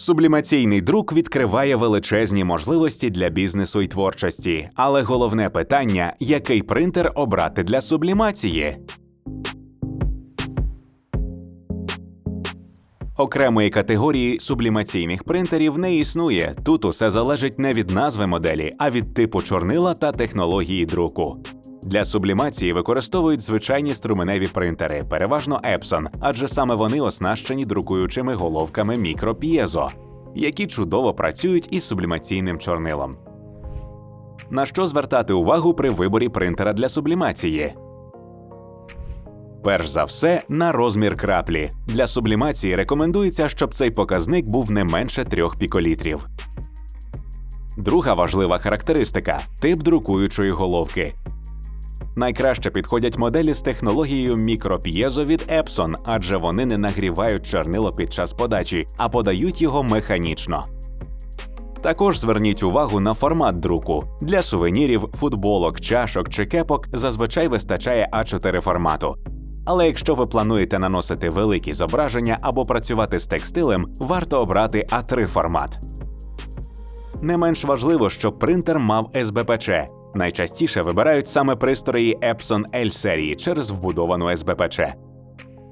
Сублімаційний друк відкриває величезні можливості для бізнесу і творчості, але головне питання який принтер обрати для сублімації. Окремої категорії сублімаційних принтерів не існує. Тут усе залежить не від назви моделі, а від типу чорнила та технології друку. Для сублімації використовують звичайні струменеві принтери, переважно Epson, адже саме вони оснащені друкуючими головками мікроп'єзо, які чудово працюють із сублімаційним чорнилом. На що звертати увагу при виборі принтера для сублімації? Перш за все, на розмір краплі. Для сублімації рекомендується, щоб цей показник був не менше 3 піколітрів. Друга важлива характеристика тип друкуючої головки. Найкраще підходять моделі з технологією мікроп'єзо від Epson, адже вони не нагрівають чорнило під час подачі, а подають його механічно. Також зверніть увагу на формат друку. Для сувенірів, футболок, чашок чи кепок зазвичай вистачає А4 формату. Але якщо ви плануєте наносити великі зображення або працювати з текстилем, варто обрати А3 формат. Не менш важливо, щоб принтер мав СБПЧ. Найчастіше вибирають саме пристрої Epson L серії через вбудовану СБПЧ.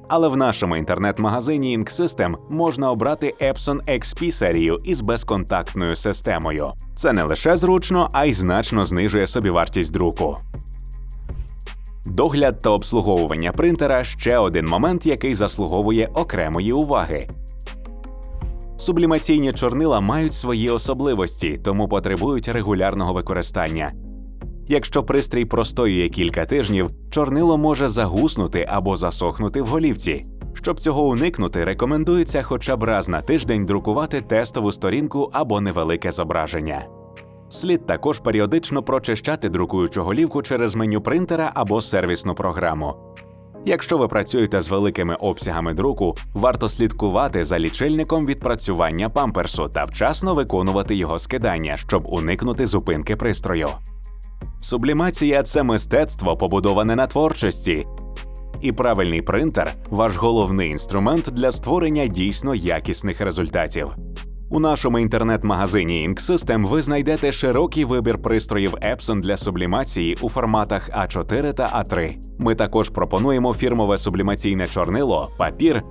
Але в нашому інтернет-магазині Ink System можна обрати Epson XP серію із безконтактною системою. Це не лише зручно, а й значно знижує собівартість друку. Догляд та обслуговування принтера ще один момент, який заслуговує окремої уваги. Сублімаційні чорнила мають свої особливості, тому потребують регулярного використання. Якщо пристрій простоює кілька тижнів, чорнило може загуснути або засохнути в голівці. Щоб цього уникнути, рекомендується хоча б раз на тиждень друкувати тестову сторінку або невелике зображення. Слід також періодично прочищати друкуючу голівку через меню принтера або сервісну програму. Якщо ви працюєте з великими обсягами друку, варто слідкувати за лічильником відпрацювання памперсу та вчасно виконувати його скидання, щоб уникнути зупинки пристрою. Сублімація це мистецтво, побудоване на творчості. І правильний принтер ваш головний інструмент для створення дійсно якісних результатів. У нашому інтернет-магазині Ink ви знайдете широкий вибір пристроїв Epson для сублімації у форматах А4 та А3. Ми також пропонуємо фірмове сублімаційне чорнило, папір,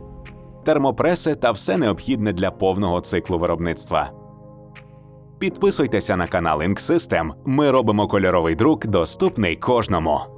термопреси та все необхідне для повного циклу виробництва. Підписуйтеся на канал Ink. Ми робимо кольоровий друк доступний кожному.